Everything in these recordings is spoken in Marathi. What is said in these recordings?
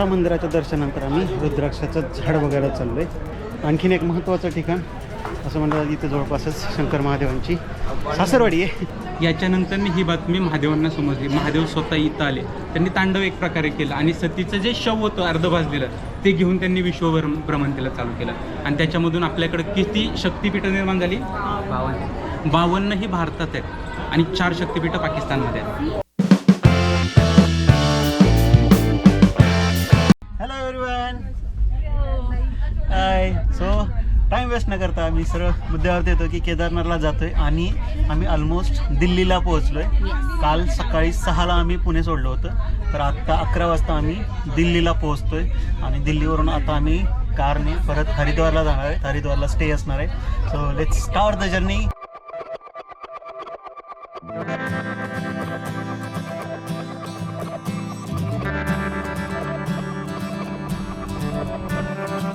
नवग्रहाच्या मंदिराच्या दर्शनानंतर आम्ही रुद्राक्षाचं झाड बघायला चाललो आहे आणखीन एक महत्त्वाचं ठिकाण असं म्हणतात इथे जवळपासच शंकर महादेवांची सासरवाडी आहे. याच्यानंतर ही बातमी महादेवांना समजली. महादेव स्वतः इथं आले. त्यांनी तांडव एक प्रकारे केलं आणि सतीचं जे शव होतं अर्ध भाजलेलं ते घेऊन त्यांनी विश्वभर भ्रमण केलं चालू केलं. आणि त्याच्यामधून आपल्याकडे किती शक्तिपीठं निर्माण झाली? बावन्न. बावन्न ही भारतात आहेत आणि चार शक्तिपीठं पाकिस्तानमध्ये आहेत. हाय सो टाईम वेस्ट न करता आम्ही सरळ मुद्द्यावरती येतो की केदारनाथला जातोय आणि आम्ही ऑलमोस्ट दिल्लीला पोहोचलोय. काल सकाळी सहाला आम्ही पुणे सोडलं होतं. तर आत्ता अकरा वाजता आम्ही दिल्लीला पोहोचतोय. आणि दिल्लीवरून आता आम्ही कारने परत हरिद्वारला जाणार आहे. हरिद्वारला स्टे असणार आहे. So let's start the journey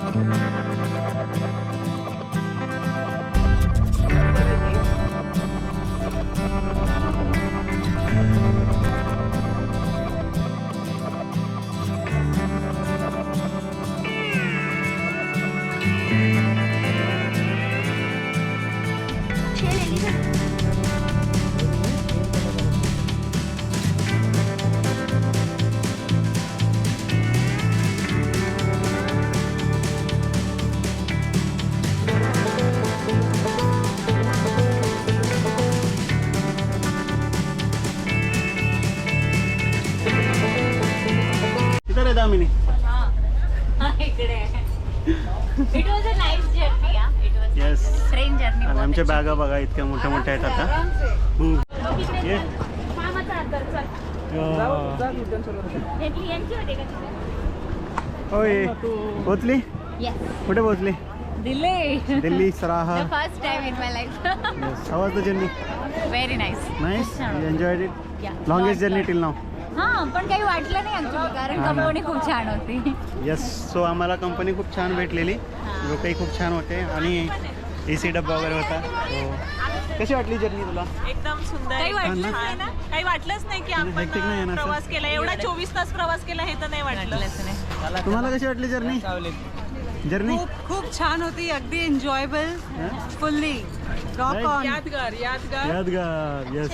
तिथं आमच्या बॅगा बघा इतक्या मोठ्या मोठ्या आहेत आता होय पोचली कुठे पोचली दिल्ली दिल्ली सराहा the first time in my life. How was the journey? Very nice enjoyed it. Yeah. Longest journey till now. हा पण काही वाटलं नाही ऍक्च्युली कारण. कंपनी खूप छान होती येस सो आम्हाला कंपनी खूप छान भेटलेली लोकही खूप छान होते आणि ए सी डब्बा वगैरे होता. So, कशी वाटली जर्नी तुला? एकदम सुंदर काही. नाही काही वाटलंच नाही की आपण hectic नाही आहे ना अं, असं? प्रवास केला. एवढा चोवीस तास प्रवास केला हे तर नाही वाटलं. तुम्हाला कशी वाटली जर्नी जर्नी खूप खूप छान होती. अगदी एन्जॉयबल फुल्ली. रॉक ऑन यादगार यादगार. यादगार येस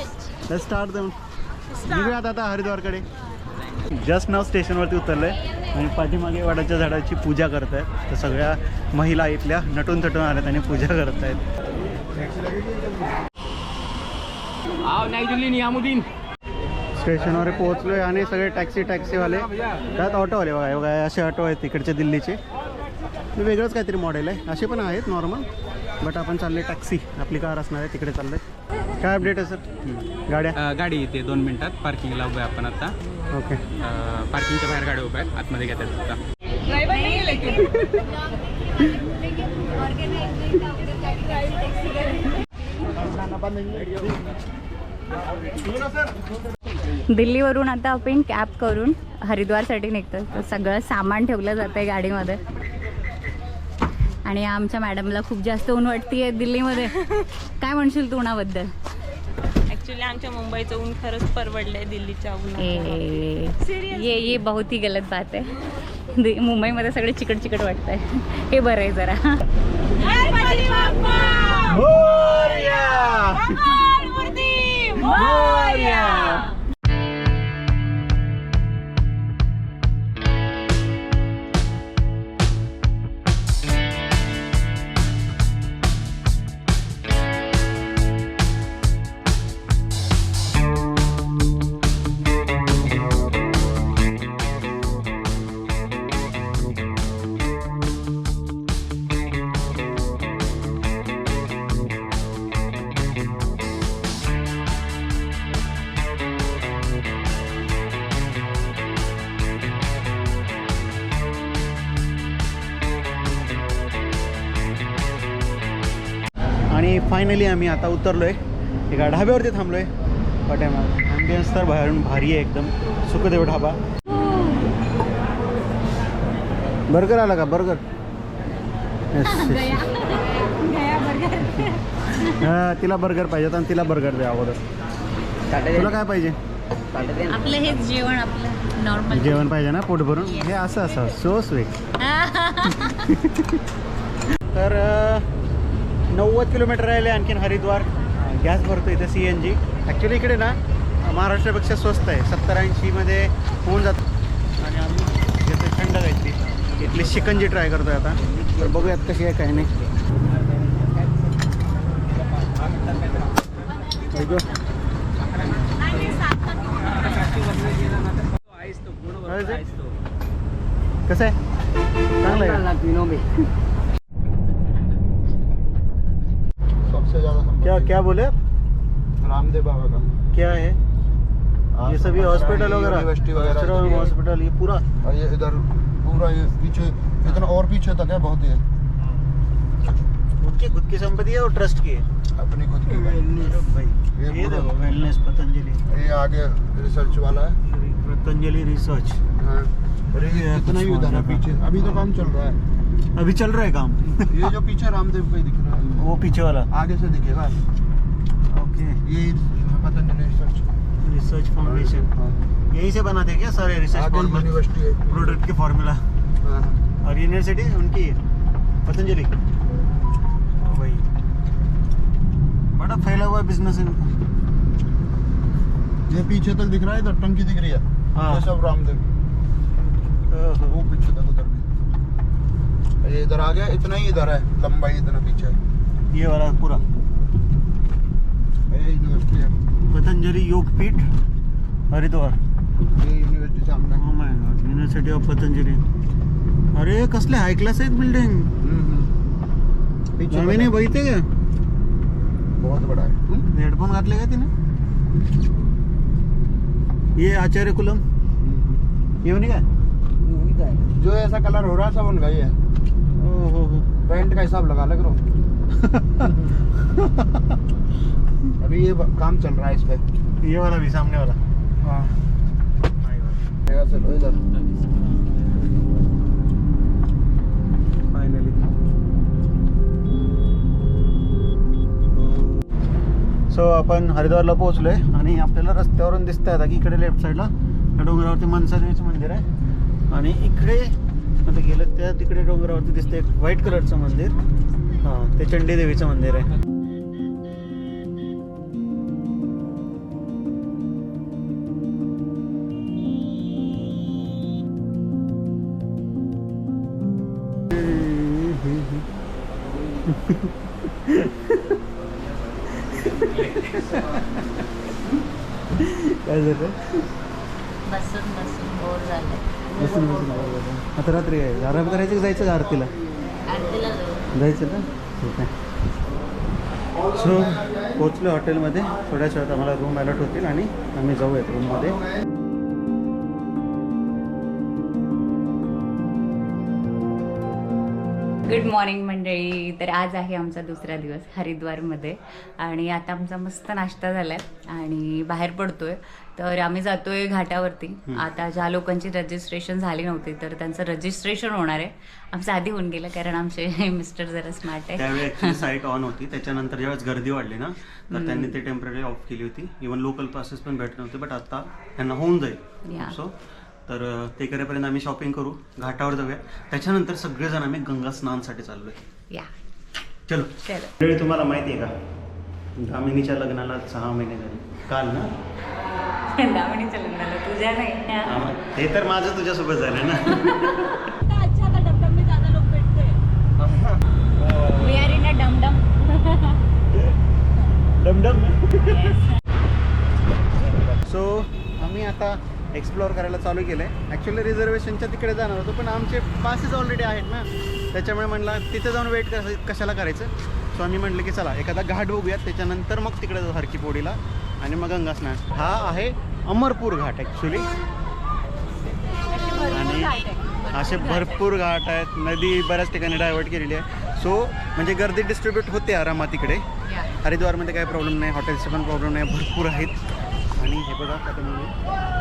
लेट्स स्टार्ट देऊन निघूयात आता हरिद्वारकडे. जस्ट नाव स्टेशनवरती उतरलोय. आणि पाठीमागे वडाच्या झाडाची पूजा करत आहेत तर सगळ्या महिला इथल्या नटून थटून आल्यात आणि पूजा करत आहेत स्टेशनवर पोहोचलोय आणि सगळे टॅक्सी टॅक्सीवाले. त्यात ऑटोवाले बघा हे बघा असे ऑटो आहेत तिकडचे दिल्लीचे. हे वेगळंच काहीतरी मॉडेल आहे. असे पण आहेत नॉर्मल बट आपण चालले टॅक्सी. आपली कार असणार आहे तिकडे चाललंय. काय अपडेट आहे सर गाड्या? गाडी येते दोन मिनिटात. पार्किंगला उभं आहे आपण आता. ओके पार्किंगच्या बाहेर गाडी उभ्या आहेत. आतमध्ये घेतात आता. दिल्लीवरून आता आपण कॅब करून हरिद्वारसाठी निघतो तर सगळं सामान ठेवलं जातं आहे गाडीमध्ये. आणि आमच्या मॅडमला खूप जास्त ऊन वाटते दिल्लीमध्ये. काय म्हणशील तू उन्हाबद्दल? ऍक्च्युली आमच्या मुंबईचं ऊन खरंच परवडलंय दिल्लीच्या ए उन्हात ये ये बहुत ही गलत बात आहे. दि- मुंबईमध्ये सगळे चिकट चिकट वाटत आहे हे बरं आहे जरा. फायनली आम्ही आता उतरलोय. एका ढाब्यावरती थांबलोय. पट्यामा ॲम्बियन्स तर बाहेरून भारी आहे एकदम. सुखदेव ढाबा. बर्गर आला का? बर्गर हा तिला बर्गर पाहिजे आणि तिला बर्गर द्या अगोदर. तुला काय पाहिजे? आपलं हेच जेवण आपलं नॉर्मल जेवण. पाहिजे ना पोट भरून? हे असं असं. सो स्वीट तर नव्वद किलोमीटर राहिले आणखीन हरिद्वार. गॅस भरतो इथे सी एन जी ॲक्च्युली इकडे ना महाराष्ट्रापेक्षा स्वस्त आहे. सत्तर ऐंशीमध्ये होऊन जातं. आणि आम्ही घेतो थंड काहीतरी इथली शिकंजी ट्राय करतोय आता. तर बघूयात कशी आहे काय नाही? कसं आहे? चांगलं आहे क्या क्या बोले आप? रामदेव बाबा का। क्या है? ये सभी हॉस्पिटल वगैरह? हॉस्पिटल ये पूरा? और ये इधर पूरा ये पीछे इतना और पीछे तक है बहुत ही उनकी खुद की संपत्ति है और ट्रस्ट की है? अपनी खुद की भाई। ये ये देखो वेलनेस पतंजलि ये आगे रिसर्च वाला है। पतंजलि रिसर्च हाँ। इतना ही उधर है पीछे। अभी तो काम चल रहा है। अभी चल रहा है काम। ये जो पीछे रामदेव का ही दिख रहा है। वो पीछे वाला। आगे से दिखेगा ओके ये पतंजलि रिसर्च रिसर्च फाउंडेशन। यहीं से बनाते क्या सारे रिसर्च यूनिवर्सिटी प्रोडक्ट के फॉर्मूला हाँ, हाँ। और यूनिवर्सिटी उनकी पतंजलि। भाई। बड़ा फैला हुआ बिज़नेस इनका ये पीछे तक दिख रहा है इधर टंकी दिख रही है। हाँ। सब रामदेव वो पीछे तक उधर भी। ये इधर आ गया इतना ही इधर है लंबाई इतना पीछे है। ये वाला पूरा। ये यूनिवर्सिटी है। Patanjali Yogpeeth Haridwar. University university of Patanjali अरे कसले हाय क्लास आहेत बिल्डिंग हम्म। पीछे नवीन बड़ा- बघितले का? बहुत बड़ा है। हम्म? हेडफोन घातले का तिने? ये आचार्य कुलम ये नाही का? जो ऐसा कलर हो रहा है सब उनका ही है। ओ हो हो पेंट का हिसाब लगा लग रहा अभी ये काम चल रहा है इस पे। ये वाला भी सामने वाला। हाँ। चलो इधर। फायनली सो आपण हरिद्वारला पोहोचलोय आणि आपल्याला रस्त्यावरून दिसत आहे आता की इकडे लेफ्ट साईडला त्या डोंगरावरती मनसादेवीचं मंदिर आहे. आणि इकडे आता गेलं त्या तिकडे डोंगरावरती दिसतं एक व्हाईट कलरचं मंदिर. हां ते चंडी देवीचं मंदिर आहे. काय झालं? बसून बसून बोर झालं बसून बसून. आता रात्री आहे. आराम करायचं जायचं का आरतीला? आरतीला जाऊ. जायचं ना? सो पोचलो हॉटेलमध्ये. थोड्याच वेळात आम्हाला रूम अलॉट होतील आणि आम्ही जाऊयात रूममध्ये गुड मॉर्निंग मंडळी. तर आज आहे आमचा दुसरा दिवस हरिद्वारमध्ये. आणि आता आमचा मस्त नाश्ता झालाय आणि बाहेर पडतोय. तर आम्ही जातोय घाटावरती. आता ज्या लोकांची रजिस्ट्रेशन झाली नव्हती तर त्यांचं रजिस्ट्रेशन होणार आहे. आमचं आधी होऊन गेलं कारण आमचे मिस्टर जरा स्मार्ट आहे. त्यावेळी साईट ऑन होती. त्याच्यानंतर ज्यावेळेस गर्दी वाढली ना. तर त्यांनी ते टेंपररी ऑफ केली होती. इवन लोकल पासेस पण भेटत नव्हते बट आता त्यांना होऊन जाईल. सो तर ते करेपर्यंत आम्ही शॉपिंग करू घाटावर जाऊया. त्याच्यानंतर सगळेजण आम्ही गंगा स्नानसाठी चाललोय. या. चलो. चलो. वेळी तुम्हाला माहिती आहे का? दामिनीच्या लग्नाला सहा महिने झाले. काल ना? दामिनीच्या लग्नाला तुझ्या नाही. ते तर माझं तुझ्यासोबत झालं ना. डमडम सो आम्ही आता एक्सप्लोअर करायला चालू केलं आहे ॲक्च्युली रिझर्वेशनच्या तिकडे जाणार होतो पण आमचे पासेस ऑलरेडी आहेत ना. त्याच्यामुळे म्हणला तिथे जाऊन वेट कस कशाला करायचं? सो आम्ही म्हटलं की चला एखादा घाट बघूयात त्याच्यानंतर मग तिकडे जाऊ हरकी पोडीला आणि मग गंगा स्नान. हा आहे अमरपूर घाट ॲक्च्युली आणि असे भरपूर घाट आहेत. नदी बऱ्याच ठिकाणी डायव्हर्ट केलेली आहे. सो म्हणजे गर्दी डिस्ट्रीब्यूट होते आरामात तिकडे. हरिद्वारमध्ये काही प्रॉब्लेम नाही हॉटेल्सचे पण प्रॉब्लेम नाही भरपूर आहेत. आणि हे बघा आता म्हणजे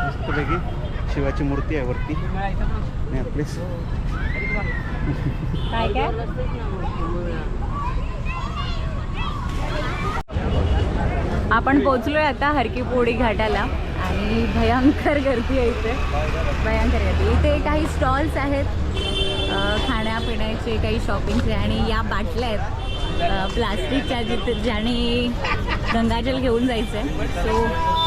मस्तपैकी शिवाची मूर्ती आहे वरती. नाही प्लीज काय काय? आपण पोचलोय आता हरकीपोडी घाटाला आणि भयंकर गर्दी आहे इथे. भयंकर गर्दी. इथे काही स्टॉल्स आहेत खाण्यापिण्याचे काही शॉपिंगचे आणि या बाटल्या आहेत. प्लास्टिकच्या जिथे ज्याने गंगाजल घेऊन जायचं आहे सो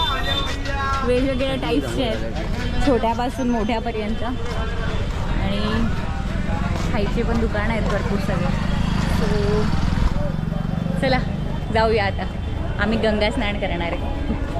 वेगवेगळ्या टाईप्सचे आहेत. छोट्यापासून मोठ्यापर्यंत. आणि खायचे पण दुकानं आहेत भरपूर सगळे. सो चला जाऊया आता. आम्ही गंगा स्नान करणार आहे.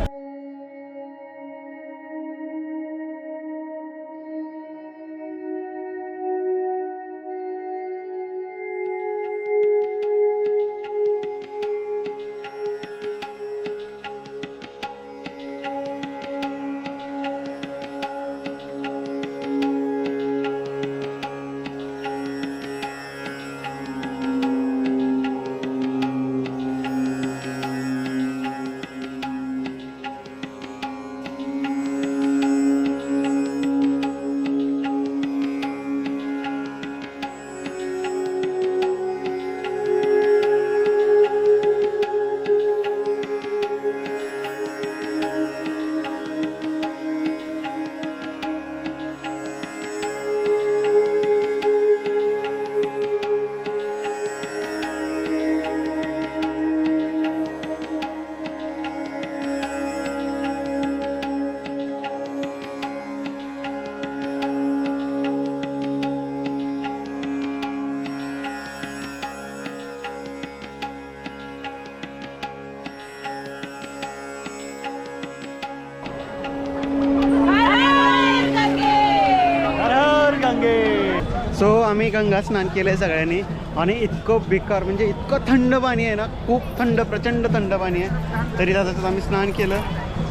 गंगा स्नान केलं आहे सगळ्यांनी. आणि इतकं बेकार म्हणजे इतकं थंड पाणी आहे ना खूप थंड प्रचंड थंड पाणी आहे. तरी त्याच्यात आम्ही स्नान केलं.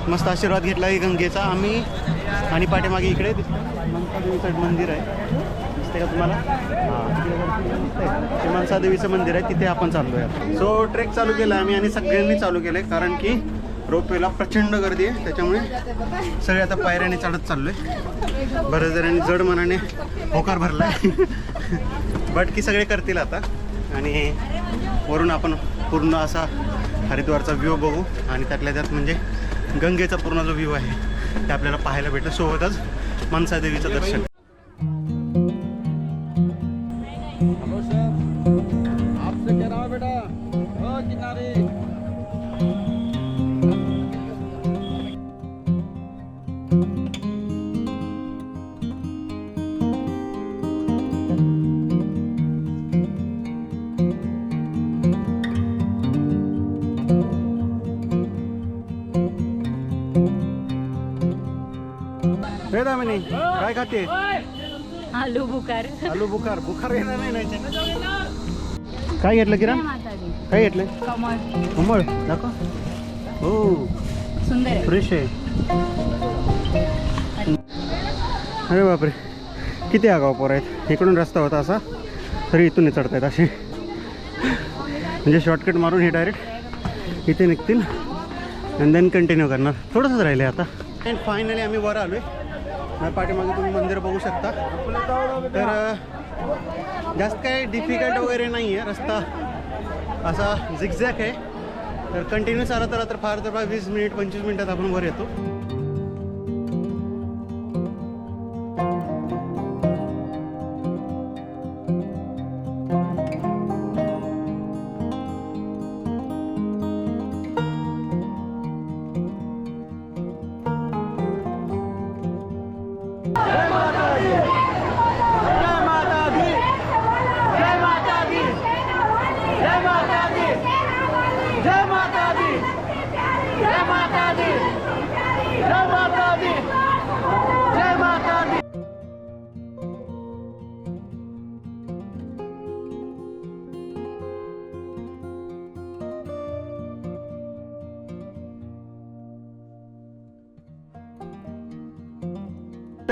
मस्त आशीर्वाद घेतला आहे गंगेचा. आम्ही आणि पाठीमागे इकडे मनसादेवीचं मंदिर आहे. दिसते का तुम्हाला? हां. ते मनसादेवीचं मंदिर आहे तिथे आपण चाललो आहे सो ट्रेक चालू केला आम्ही आणि सगळ्यांनी चालू केलं आहे कारण की रोपवेला प्रचंड गर्दी आहे त्याच्यामुळे सगळे आता पायऱ्याने चढत चाललोय. बऱ्याच जणांनी जड मनाने होकार भरला बट की सगळे करतील आता. आणि वरून आपण पूर्ण असा हरिद्वारचा व्ह्यू बघू. आणि त्यातल्या त्यात म्हणजे गंगेचा पूर्ण जो व्ह्यू आहे ते आपल्याला पाहायला भेटलं. सोबतच मनसादेवीचं दर्शन. हे दामिनी काय खाते? आलू बुकार आलू बुखार. बुखार येणार नाही. काय घेतलं किरण? काय घेतलं? कमळ. कमळ. दाखव. हो. सुंदर आहे. फ्रेश आहे. अरे बापरे. किती आगाव पोर आहेत. इकडून रस्ता होता असा तरी इथून चढत आहेत असे. म्हणजे शॉर्टकट मारून हे डायरेक्ट इथे निघतील. आणि देन कंटिन्यू करणार. थोडंसंच राहिले आता. अँड फायनली आम्ही वर आलो आहे पाठीमागे तुम्ही मंदिर बघू शकता. तर जास्त काही डिफिकल्ट वगैरे नाही आहे रस्ता असा झिकझॅक आहे. तर कंटिन्यू चालत तर फार तर फार वीस मिनिट पंचवीस मिनिटात आपण वर येतो.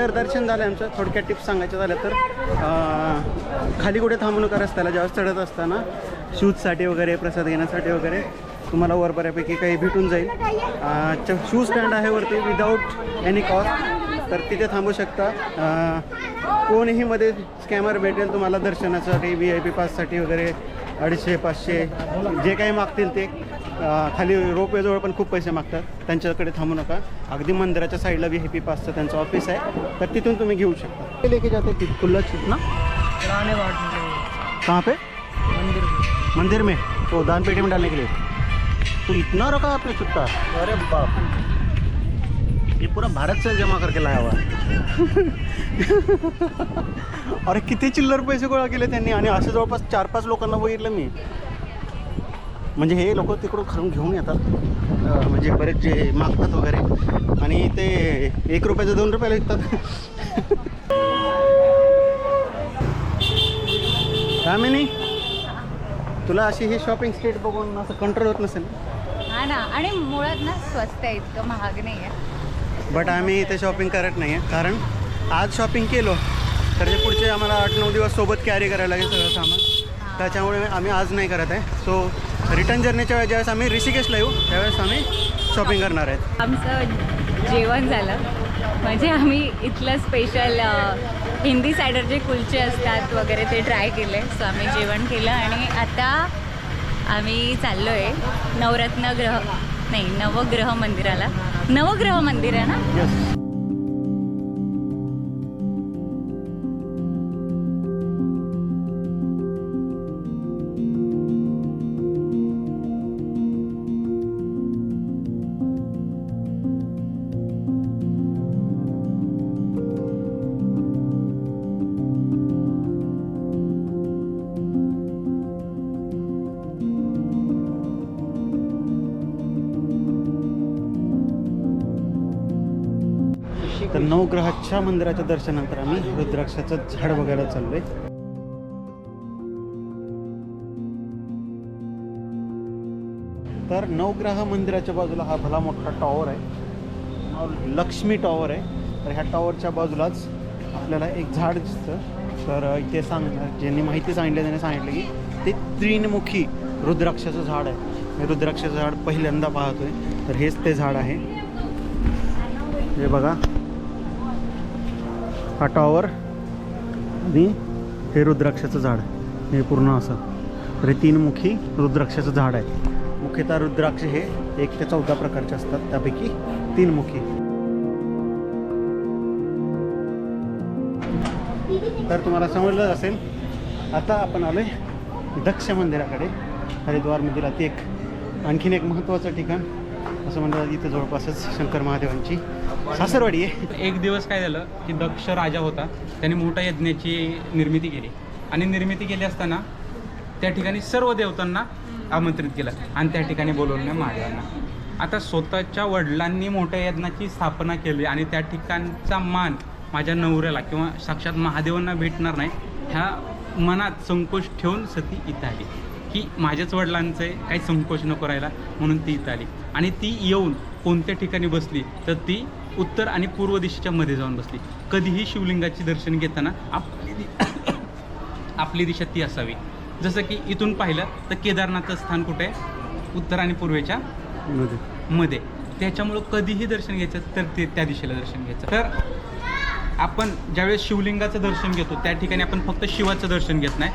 तर दर्शन झालं आमचं. थोडक्यात टिप्स सांगायचं झालं तर खाली कुठे थांबू नका रस्त्याला ज्यावेळेस चढत असताना शूजसाठी वगैरे प्रसाद घेण्यासाठी वगैरे तुम्हाला वर बऱ्यापैकी काही भेटून जाईल. शूज स्टँड आहे वरती विदाऊट एनी कॉस्ट तर तिथे थांबू शकता. कोणीही मध्ये स्कॅमर भेटेल तुम्हाला दर्शनासाठी व्ही आय पी पाससाठी वगैरे अडीचशे पाचशे जे काही मागतील ते. खाली रोपवेजवळ पण खूप पैसे मागतात. त्यांच्याकडे थांबू नका. अगदी मंदिराच्या साईडला व्ही पी पासचं त्यांचं ऑफिस आहे. तर तिथून तुम्ही घेऊ शकता. ते लेके जाते ति- खुल्ला ना? कहाँ पे? मंदिर में. वो दान पेटी में डालने के लिए. तो इतना रखा है आपने चुट्टा अरे बाप. ये पूरा भारत से जमा करके लाया हुआ है. अरे किती चिल्लर पैसे गोळा केले त्यांनी. आणि असे जवळपास चार पाच लोकांना बघितलं मी. म्हणजे हे लोक तिकडून खरून घेऊन येतात. म्हणजे बरेच जे मागतात वगैरे. आणि ते एक रुपयाचं दोन रुपयाला विकतात. कामिनी तुला अशी ही शॉपिंग स्ट्रीट बघून असं कंट्रोल होत नसेल? हा ना. आणि मुळात ना स्वस्त आहे इतकं महाग नाही आहे बट आम्ही इथे शॉपिंग करत नाही आहे कारण आज शॉपिंग केलो तर ते पुढचे आम्हाला आठ नऊ दिवस सोबत कॅरी करायला लागेल सगळं सामान. त्याच्यामुळे आम्ही आज नाही करत आहे. सो रिटर्न जर्नीच्या वेळेस ज्यावेळेस आम्ही ऋषिकेशला येऊ त्यावेळेस आम्ही शॉपिंग करणार आहेत. आमचं जेवण झालं. म्हणजे आम्ही इथलं स्पेशल हिंदी सायडर जे कुलचे असतात वगैरे ते ट्राय केले. सो आम्ही जेवण केलं आणि आता आम्ही चाललो आहे नवरत्न ग्रह नाही नवग्रह मंदिराला. नवग्रह मंदिर आहे ना? नवग्रहाच्या मंदिराच्या दर्शनानंतर आम्ही रुद्राक्षाचं झाड बघायला चाललोय. तर नवग्रह मंदिराच्या बाजूला हा भला मोठा टॉवर आहे. लक्ष्मी टॉवर आहे. तर ह्या टॉवरच्या बाजूलाच आपल्याला एक झाड दिसतं. तर इथे सांग ज्यांनी माहिती सांगितली त्यांनी सांगितलं की ते त्रिनमुखी रुद्राक्षाचं झाड आहे. हे रुद्राक्षाचं झाड पहिल्यांदा पाहतोय. तर हेच ते झाड आहे. हे बघा. हा टॉवर आणि हे रुद्राक्षाचं झाड हे पूर्ण असं. तर हे तीनमुखी रुद्राक्षाचं झाड आहे मुख्यतः रुद्राक्ष हे एक ते चौदा प्रकारचे असतात. त्यापैकी तीनमुखी तर तुम्हाला समजलं असेल आता आपण आलोय दक्ष मंदिराकडे. हरिद्वारमधील अति एक आणखीन एक महत्त्वाचं ठिकाण असं म्हणलं इथं जवळपासच शंकर महादेवांची. सासरवाडी आहे. एक दिवस काय झालं की दक्ष राजा होता. त्याने मोठ्या यज्ञाची निर्मिती केली. आणि निर्मिती केली असताना त्या ठिकाणी सर्व देवतांना आमंत्रित केलं आणि त्या ठिकाणी बोलवलं महादेवांना. आता स्वतःच्या वडिलांनी मोठ्या यज्ञाची स्थापना केली आणि त्या ठिकाणचा मान माझ्या नवऱ्याला किंवा साक्षात महादेवांना भेटणार नाही ह्या मनात संकोच ठेवून सती इथं आली. की माझ्याच वडिलांचं काही संकोच नको राहिला म्हणून ती इथं आली. आणि ती येऊन कोणत्या ठिकाणी बसली तर ती उत्तर आणि पूर्व दिशेच्या मध्ये जाऊन बसली. कधीही शिवलिंगाचे दर्शन घेताना आपली दि- आपली दिशा ती असावी. जसं की इथून पाहिलं तर केदारनाथचं स्थान कुठे? आहे उत्तर आणि पूर्वेच्या मध्ये. मध्ये. त्याच्यामुळं कधीही दर्शन घ्यायचं तर ते त्या दिशेला दर्शन घ्यायचं. तर आपण ज्यावेळेस शिवलिंगाचं दर्शन घेतो त्या ठिकाणी आपण फक्त शिवाचं दर्शन घेत नाही.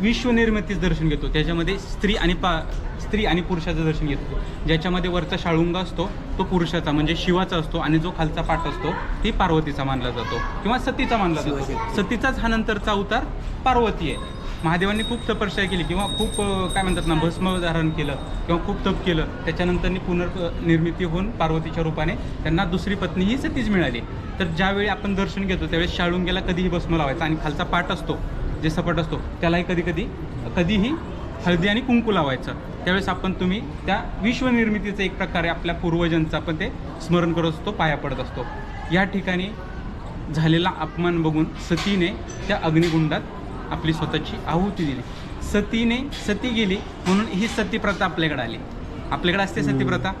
विश्वनिर्मितीचं दर्शन घेतो. त्याच्यामध्ये स्त्री आणि पा स्त्री आणि पुरुषाचं दर्शन घेतो ज्याच्यामध्ये वरचा शाळुंगा असतो तो पुरुषाचा म्हणजे शिवाचा असतो आणि जो खालचा पाठ असतो ती पार्वतीचा मानला जातो किंवा सतीचा मानला जातो. सतीचाच हा नंतरचा अवतार पार्वती आहे. महादेवांनी खूप तपस्या केली किंवा खूप काय म्हणतात ना भस्म धारण केलं किंवा खूप तप केलं. त्याच्यानंतर पुनर्निर्मिती होऊन पार्वतीच्या रूपाने त्यांना दुसरी पत्नी ही सतीच मिळाली. तर ज्यावेळी आपण दर्शन घेतो त्यावेळेस शाळुंग्याला कधीही भस्म लावायचा आणि खालचा पाठ असतो जे सपाट असतो त्यालाही कधी कधी कधीही हळदी आणि कुंकू लावायचं. त्यावेळेस आपण तुम्ही त्या विश्वनिर्मितीचं एक प्रकारे आपल्या पूर्वजांचं आपण ते स्मरण करत असतो पाया पडत असतो. या ठिकाणी झालेला अपमान बघून सतीने त्या अग्निकुंडात आपली स्वतःची आहुती दिली. सतीने सती गेली म्हणून ही सतीप्रथा आपल्याकडे आली. आपल्याकडे असते सतीप्रथा.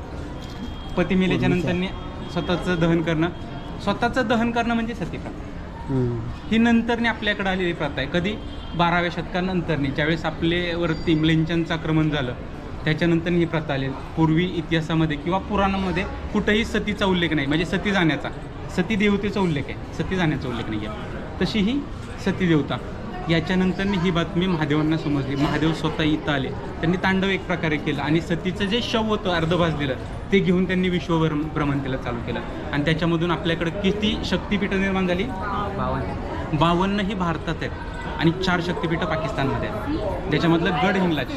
पती मेल्याच्या नंतरने स्वतःचं दहन करणं. स्वतःचं दहन करणं म्हणजे सतीप्रथा. ही नंतरने आपल्याकडे आलेली प्रथा आहे. कधी? बाराव्या शतकानंतरने ज्यावेळेस आपलेवरती म्लेंचनचं आक्रमण झालं त्याच्यानंतर ही प्रथा आली पूर्वी इतिहासामध्ये किंवा पुराणामध्ये कुठेही सतीचा उल्लेख नाही. म्हणजे सती जाण्याचा. सती देवतेचा उल्लेख आहे. सती जाण्याचा उल्लेख नाही आहे. तशी ही सती देवता. याच्यानंतर ही बातमी महादेवांना समजली. महादेव स्वतः इथं आले. त्यांनी तांडव एक प्रकारे केलं आणि सतीचं जे शव होतं अर्धभास दिलं ते घेऊन त्यांनी विश्वभर भ्रमण केलं चालू केलं. आणि त्याच्यामधून आपल्याकडे किती शक्तिपीठं निर्माण झाली? बावन्न. बावन्न ही भारतात आहेत. आणि चार शक्तिपीठं पाकिस्तानमध्ये आहेत. त्याच्यामधलं गड हिंगलाज.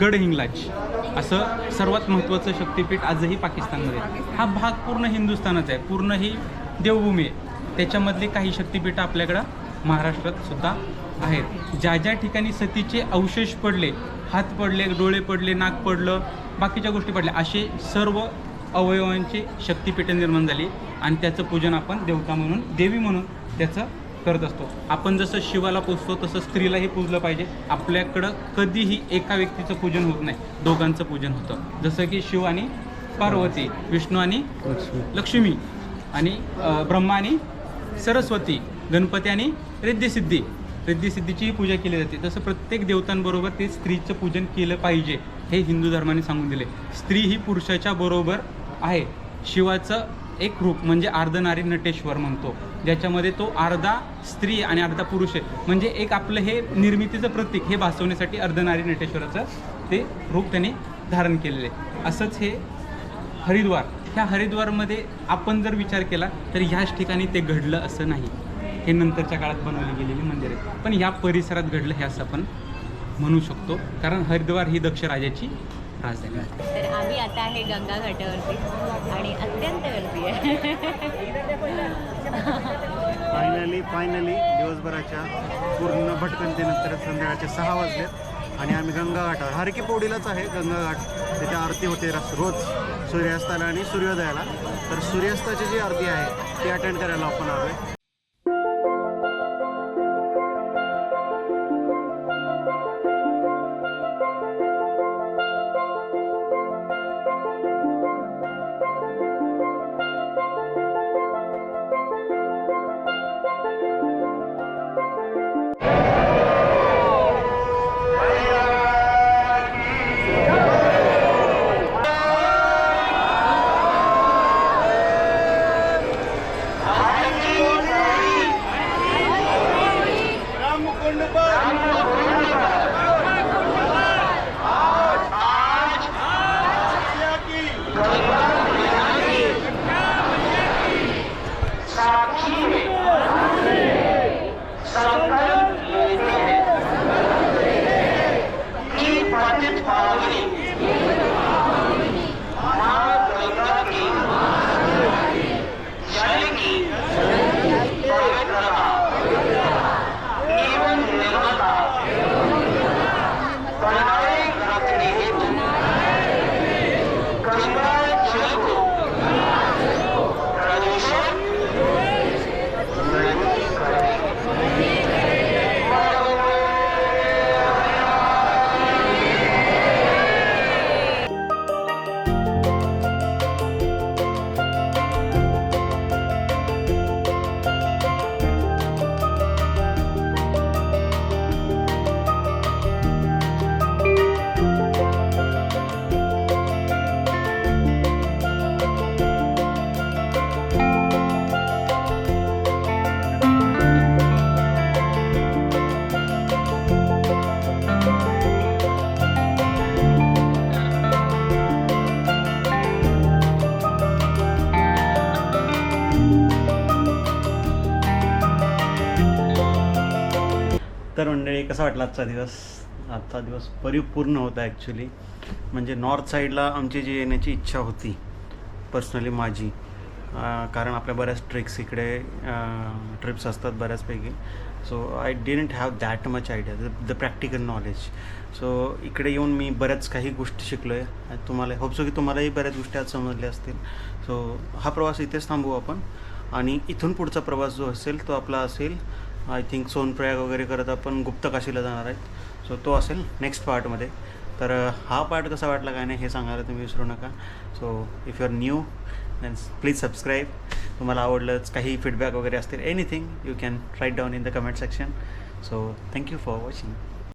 गड हिंगलाज. असं सर्वात महत्त्वाचं शक्तिपीठ आजही पाकिस्तानमध्ये आहे. हा भाग पूर्ण हिंदुस्थानाचा आहे. पूर्ण ही देवभूमी आहे. त्याच्यामधली काही शक्तिपीठं आपल्याकडं महाराष्ट्रात सुद्धा आहेत. ज्या ज्या ठिकाणी सतीचे अवशेष पडले हात पडले डोळे पडले नाक पडलं बाकीच्या गोष्टी पडल्या असे सर्व अवयवांची शक्तिपीठं निर्माण झाली. आणि त्याचं पूजन आपण देवता म्हणून देवी म्हणून त्याचं करत असतो. आपण जसं शिवाला पूजतो तसं स्त्रीलाही पूजलं पाहिजे. आपल्याकडं कधीही एका व्यक्तीचं पूजन होत नाही. दोघांचं पूजन होतं. जसं की शिव आणि पार्वती विष्णू आणि लक्ष्मी. आणि ब्रह्मा आणि सरस्वती गणपती आणि रिद्धिसिद्धी. रिद्धिसिद्धीचीही पूजा केली जाते. तसं प्रत्येक देवतांबरोबर ते स्त्रीचं पूजन केलं पाहिजे हे हिंदू धर्माने सांगून दिले स्त्री ही पुरुषाच्या बरोबर आहे. शिवाचं एक रूप म्हणजे अर्धनारी नटेश्वर म्हणतो. ज्याच्यामध्ये तो अर्धा स्त्री आणि अर्धा पुरुष आहे. म्हणजे एक आपलं हे निर्मितीचं प्रतीक हे भासवण्यासाठी अर्धनारी नटेश्वराचं ते रूप त्यांनी धारण केलेलं आहे. असंच हे हरिद्वार. ह्या हरिद्वारमध्ये आपण जर विचार केला तर ह्याच ठिकाणी ते घडलं असं नाही. हे नंतरच्या काळात बनवली गेलेली मंदिर आहे. पण या परिसरात घडलं हे असं आपण म्हणू शकतो. कारण हरिद्वार ही दक्ष राजाची राजधानी आहे. तर आम्ही आता आहे गंगा घाटावरती. आणि अत्यंत गर्दी आहे फायनली दिवसभराच्या पूर्ण भटकंतीनंतर संध्याकाळचे सहा वाजलेत आणि आम्ही गंगाघाटावर हरकी पौडीलाच आहे गंगाघाट. त्याच्या आरती होते रस- रोज सूर्यास्ताला आणि सूर्योदयाला. तर सूर्यास्ताची जी आरती आहे ती अटेंड करायला आपण आलो आहे तर मंडळी कसा वाटला आजचा दिवस? आजचा दिवस परिपूर्ण होता ॲक्च्युली म्हणजे नॉर्थ साईडला आमची जी येण्याची इच्छा होती पर्सनली माझी कारण आपल्या बऱ्याच ट्रेक्स इकडे ट्रिप्स असतात बऱ्याचपैकी. So I didn't have that much idea the practical knowledge so इकडे येऊन मी बऱ्याच काही गोष्टी शिकलो आहे तुम्हाला होपसो की तुम्हालाही बऱ्याच गोष्टी आज समजल्या असतील. सो हा प्रवास इथेच थांबू आपण. आणि इथून पुढचा प्रवास जो असेल तो आपला असेल आय थिंक सोनप्रयाग वगैरे करत आपण गुप्तकाशीला जाणार आहेत. सो तो असेल नेक्स्ट पार्टमध्ये तर हा पार्ट कसा वाटला काय नाही हे सांगायला तुम्ही विसरू नका. So if you are new then please subscribe तुम्हाला आवडलंच काही फीडबॅक वगैरे असतील anything you can write down in the comment section so thank you for watching